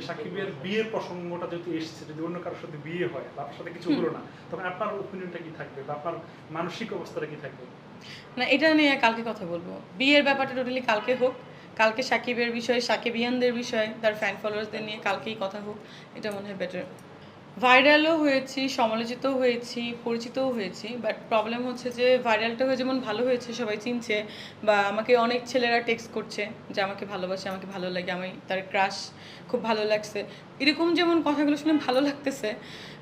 সাকিবের বিয়ের প্রসঙ্গটা যদি এসছে যদি অন্য কারোর সাথে বিয়ে হয় বা আপনার সাথে কিছু হলো না তখন আপনার ওপিনিয়নটা কি থাকবে বা আপনার মানসিক অবস্থাটা কি থাকবে? না এটা নিয়ে কালকে কথা বলব। বিয়ের ব্যাপারটা টোটালি কালকে হোক। কালকে সাকিবের বিষয়ে সাকিবিয়ানদের বিষয়ে তার ফ্যান ফলোয়ার্সদের নিয়ে কালকেই কথা হোক। এটা মনে হয় বেটার ভাইরালও হয়েছি সমালোচিত হয়েছি, পরিচিতও হয়েছি বাট প্রবলেম হচ্ছে যে ভাইরালটা হয়ে যেমন ভালো হয়েছে, সবাই চিনছে বা আমাকে অনেক ছেলেরা টেক্সট করছে যে আমাকে ভালোবাসে, আমাকে ভালো লাগে, আমি তার ক্রাশ খুব ভালো লাগছে। এরকম যেমন কথাগুলো শুনে ভালো লাগতেছে,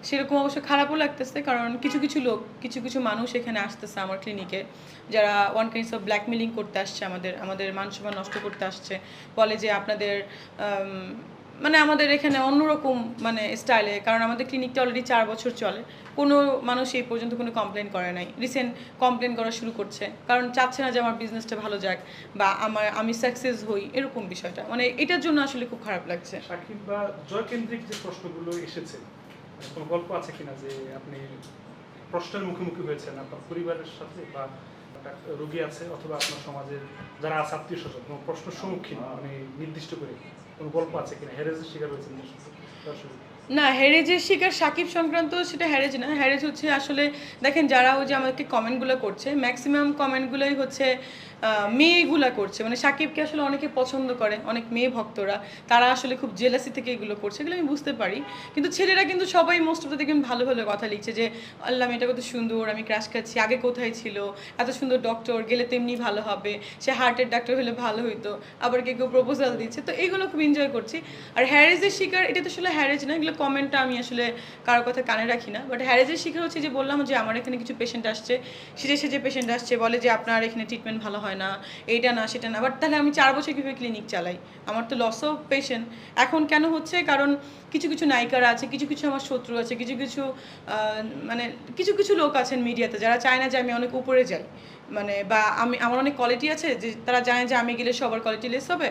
সেরকম অবশ্য খারাপও লাগতেছে কারণ কিছু কিছু লোক, কিছু কিছু মানুষ এখানে আসতেছে আমার ক্লিনিকে যারা ওয়ান কাইন্ডস অফ ব্ল্যাকমেলিং করতে আসছে আমাদের আমাদের মান নষ্ট করতে আসছে, বলে যে আপনাদের মানে আমাদের এখানে অন্যরকম মানে স্টাইলে কারণ আমাদের ক্লিনিকটা অলরেডি চার বছর চলে। কোনো মানুষ এই পর্যন্ত কোনো কমপ্লেন করে নাই। রিসেন্ট কমপ্লেন করা শুরু করছে। কারণ চাচ্ছে না যে আমার বিজনেসটা ভালো যাক বা আমার, আমি সাকসেস হই, এরকম বিষয়টা। মানে এটার জন্য আসলে খুব খারাপ লাগছে। সাকিব বা জয়কেন্দ্রিক যে প্রশ্নগুলো এসেছে কোনো গল্প আছে কিনা যে আপনি প্রশ্নের মুখোমুখি হয়েছেন আপনার পরিবারের সাথে বা রোগী আছে অথবা আপনার সমাজের যারা আছে আত্মীয় স্বজন কোনো প্রশ্নের সম্মুখীন মানে নির্দিষ্ট করে? কোনো গল্প আছে কিনা? হ্যারেজের শিকার হয়েছেন দর্শক না হ্যারেজের শিকার সাকিব সংক্রান্ত সেটা হ্যারেজ না হ্যারেজ হচ্ছে আসলে দেখেন যারা ওই যে আমাদেরকে কমেন্টগুলো করছে ম্যাক্সিমাম কমেন্টগুলোই হচ্ছে মেয়েগুলা করছে। মানে সাকিবকে আসলে অনেকে পছন্দ করে, অনেক মেয়ে ভক্তরা। তারা আসলে খুব জেলাসি থেকে এগুলো করছে, এগুলো আমি বুঝতে পারি। কিন্তু ছেলেরা কিন্তু সবাই মোস্ট অফ দ্য দেখবেন ভালো ভালো কথা লিখছে যে, আল্লাহ, মেয়েটা কত সুন্দর, আমি ক্রাশ খাচ্ছি আগে কোথায় ছিল? এত সুন্দর ডক্টর গেলে তেমনি ভালো হবে, সে হার্টের ডাক্তার হলে ভালো হইতো, আবার কেউ কেউ প্রপোজাল দিচ্ছে। তো এইগুলো খুব এনজয় করছি। আর হ্যারেজের শিকার, এটা তো আসলে হ্যারেজ না, এগুলো কমেন্টটা আমি আসলে কারোর কথা কানে রাখি না। বাট হ্যারেজের শিকার হচ্ছে যে বললাম যে আমার এখানে কিছু পেশেন্ট আসছে। সেজে সেজে পেশেন্ট আসছে, বলে যে আপনার এখানে ট্রিটমেন্ট ভালো হয় না, এইটা না, সেটা না। বাট তাহলে আমি চার বছর কীভাবে ক্লিনিক চালাই? আমার তো লস অফ পেশেন্ট এখন কেন হচ্ছে? কারণ কিছু কিছু নায়িকারা আছে, কিছু কিছু আমার শত্রু আছে, কিছু কিছু মানে কিছু কিছু লোক আছেন মিডিয়াতে যারা চায় না যে আমি অনেক উপরে যাই। মানে বা আমি, আমার অনেক কোয়ালিটি আছে যে তারা জানে যে আমি গেলে সবার কোয়ালিটি লেস হবে।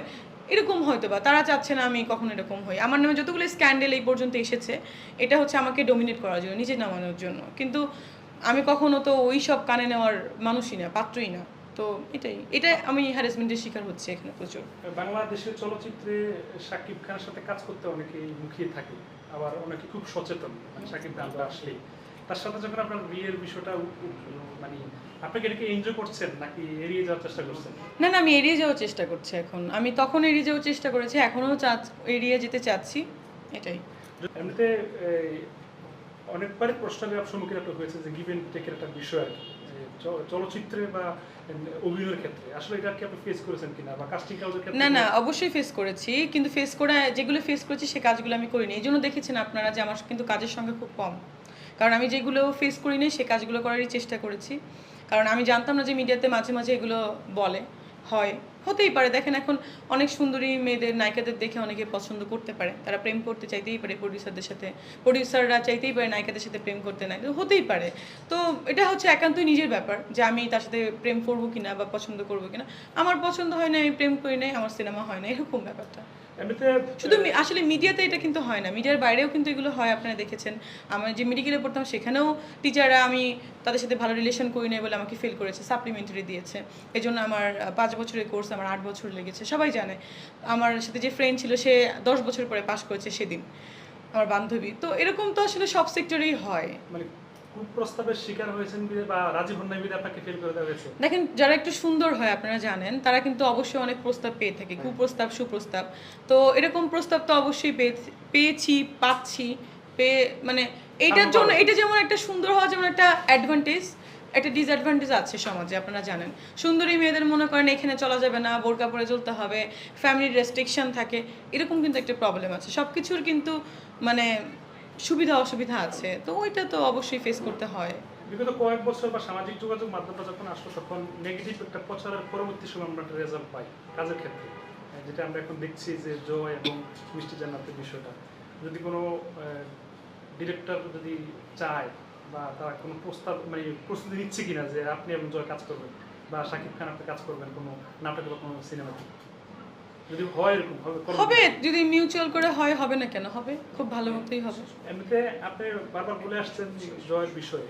এরকম হয়তো বা। তারা চাচ্ছে না আমি কখনো এরকম হই। আমার নামে যতগুলো স্ক্যান্ডেল এই পর্যন্ত এসেছে, এটা হচ্ছে আমাকে ডোমিনেট করার জন্য, নিজে নামানোর জন্য। কিন্তু আমি কখনো তো ওই সব কানে নেওয়ার মানুষই না, পাত্রই না। তো এটাই, এটা আমি হ্যারাসমেন্টের শিকার হচ্ছে এখানে প্রচুর। বাংলাদেশের চলচ্চিত্রে সাকিব খানের সাথে কাজ করতে অনেকেই মুখিয়ে থাকে। আবার অনেকে খুব সচেতন মানে সাকিব খানটা আসলেই। তার সাথে যখন আপনার বিয়ের বিষয়টা মানে আপনি কি এটাকে এনজয় করছেন নাকি এড়িয়ে যাওয়ার চেষ্টা করছেন? না না আমি এড়িয়ে যাওয়ার চেষ্টা করছি এখন। আমি তখন এড়িয়ে যাওয়ার চেষ্টা করেছি এখনও চা এড়িয়ে যেতে চাচ্ছি এটাই। এমনিতে অনেকবারই প্রশ্নের সম্মুখীন একটা হয়েছে যে গিভেন টেকের একটা বিষয় আর কি যে চলচ্চিত্রে বা অভিনয়ের ক্ষেত্রে। আসলে এটা কি আপনি ফেস করেছেন কিনা বা কাস্টিং কাউজের ক্ষেত্রে না না অবশ্যই ফেস করেছি কিন্তু ফেস করা যেগুলো ফেস করেছি সে কাজগুলো আমি করিনি। এই জন্য দেখেছেন আপনারা যে আমার কিন্তু কাজের সংখ্যা খুব কম। কারণ আমি যেগুলো ফেস করি করিনি, সে কাজগুলো করারই চেষ্টা করেছি। কারণ আমি জানতাম না যে মিডিয়াতে মাঝে মাঝে এগুলো বলে, হয়। হতেই পারে। দেখেন এখন অনেক সুন্দরী মেয়েদের, নায়িকাদের দেখে অনেকে পছন্দ করতে পারে। তারা প্রেম করতে চাইতেই পারে প্রডিউসারদের সাথে। প্রডিউসাররা চাইতেই পারে নায়িকাদের সাথে প্রেম করতে নাই হতেই পারে। তো এটা হচ্ছে একান্তই নিজের ব্যাপার যে আমি তার সাথে প্রেম করব কিনা বা পছন্দ করব কিনা। আমার পছন্দ হয় না আমি প্রেম করি নাই, আমার সিনেমা হয় না এরকম ব্যাপারটা। এমনিতে শুধু আসলে মিডিয়াতে এটা কিন্তু হয় না। মিডিয়ার বাইরেও কিন্তু এগুলো হয় আপনারা দেখেছেন। আমার যে মেডিকেলে পড়তাম সেখানেও টিচাররা আমি তাদের সাথে ভালো রিলেশন করি নাই বলে আমাকে ফেল করেছে সাপ্লিমেন্টারি দিয়েছে। এই জন্য আমার পাঁচ বছরের কোর্স আমার আট বছর লেগেছে। সবাই জানে আমার সাথে যে ফ্রেন্ড ছিল সে দশ বছর পরে পাশ করেছে সেদিন। আমার বান্ধবী। তো এরকম তো আসলে সব সেক্টরেই হয়। মানে দেখেন যারা একটু সুন্দর হয় আপনারা জানেন তারা কিন্তু অবশ্যই অনেক প্রস্তাব পেয়ে থাকে কুপ্রস্তাব সুপ্রস্তাব। তো এরকম প্রস্তাব তো অবশ্যই পেয়েছি পাচ্ছি পেয়ে মানে এইটার জন্য এটা যেমন একটা সুন্দর হওয়া যেমন একটা অ্যাডভান্টেজ একটা ডিসঅ্যাডভান্টেজ আছে সমাজে আপনারা জানেন। সুন্দরী মেয়েদের মনে করেন এখানে চলা যাবে না বোরকা পরে চলতে হবে ফ্যামিলির রেস্ট্রিকশন থাকে। এরকম কিন্তু একটা প্রবলেম আছে। সব কিছুর কিন্তু মানে সুবিধা, অসুবিধা আছে। তো ওইটা তো অবশ্যই ফেস করতে হয়। বিগত কয়েক বছর বা সামাজিক যোগাযোগ মাধ্যমটা যখন আসলো, তখন নেগেটিভ একটা প্রচারের পরবর্তী সময় আমরা একটা রেজাল্ট পাই কাজের ক্ষেত্রে। যেটা আমরা এখন দেখছি যে জয় এবং মিষ্টি জান্নাতের বিষয়টা। যদি কোনো ডিরেক্টর যদি চায় বা তারা কোনো প্রস্তাব মানে প্রস্তুতি নিচ্ছে কিনা যে আপনি এবং জয় কাজ করবেন বা শাকিব খান আপনি কাজ করবেন কোনো নাটকে বা কোনো সিনেমাতে যদি হয় এরকম হবে? যদি মিউচুয়াল করে হয় হবে না কেন? হবে খুব ভালো মতোই হবে। এমনিতে আপনি বারবার বলে আসছেন জয়ের বিষয়ে।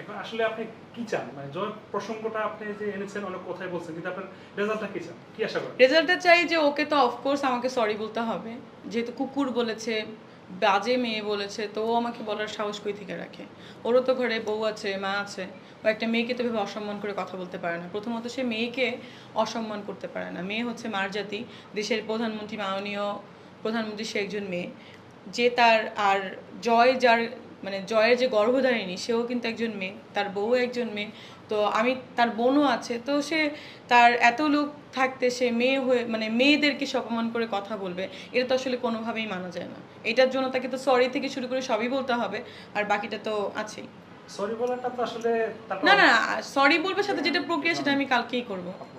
এখন আসলে আপনি কি চান? মানে জয় প্রসঙ্গটা আপনি যে এনেছেন অনেক কথাই বলছেন কিন্তু আপনার রেজাল্টটা কি চান? কি আশা করেন? রেজাল্টটা চাই যে ওকে তো অফকোর্স আমাকে সরি বলতে হবে। যেহেতু কুকুর বলেছে বাজে মেয়ে বলেছে, তো ও আমাকে বলার সাহস কই থেকে রাখে? ওরও তো ঘরে বউ আছে, মা আছে, ও একটা মেয়েকে তো ভেবে অসম্মান করে কথা বলতে পারে না। প্রথমত সে মেয়েকে অসম্মান করতে পারে না। মেয়ে হচ্ছে মার জাতি, দেশের প্রধানমন্ত্রী মাননীয় প্রধানমন্ত্রী সে একজন মেয়ে। যে তার আর জয় যার মানে জয়ের যে গর্ভধারিণী সেও কিন্তু একজন মেয়ে তার বউ একজন মেয়ে তো আমি তার বোনও আছে তো সে তার এত লোক থাকতে সে মেয়ে হয়ে মানে মেয়েদেরকে সে অপমান করে কথা বলবে এটা তো আসলে কোনোভাবেই মানা যায় না। এটার জন্য তাকে তো সরি থেকে শুরু করে সবই বলতে হবে আর বাকিটা তো আছেই। সরি বলাটা তো আসলে না না সরি বলবে সাথে যেটা প্রক্রিয়া সেটা আমি কালকেই করব। আপু,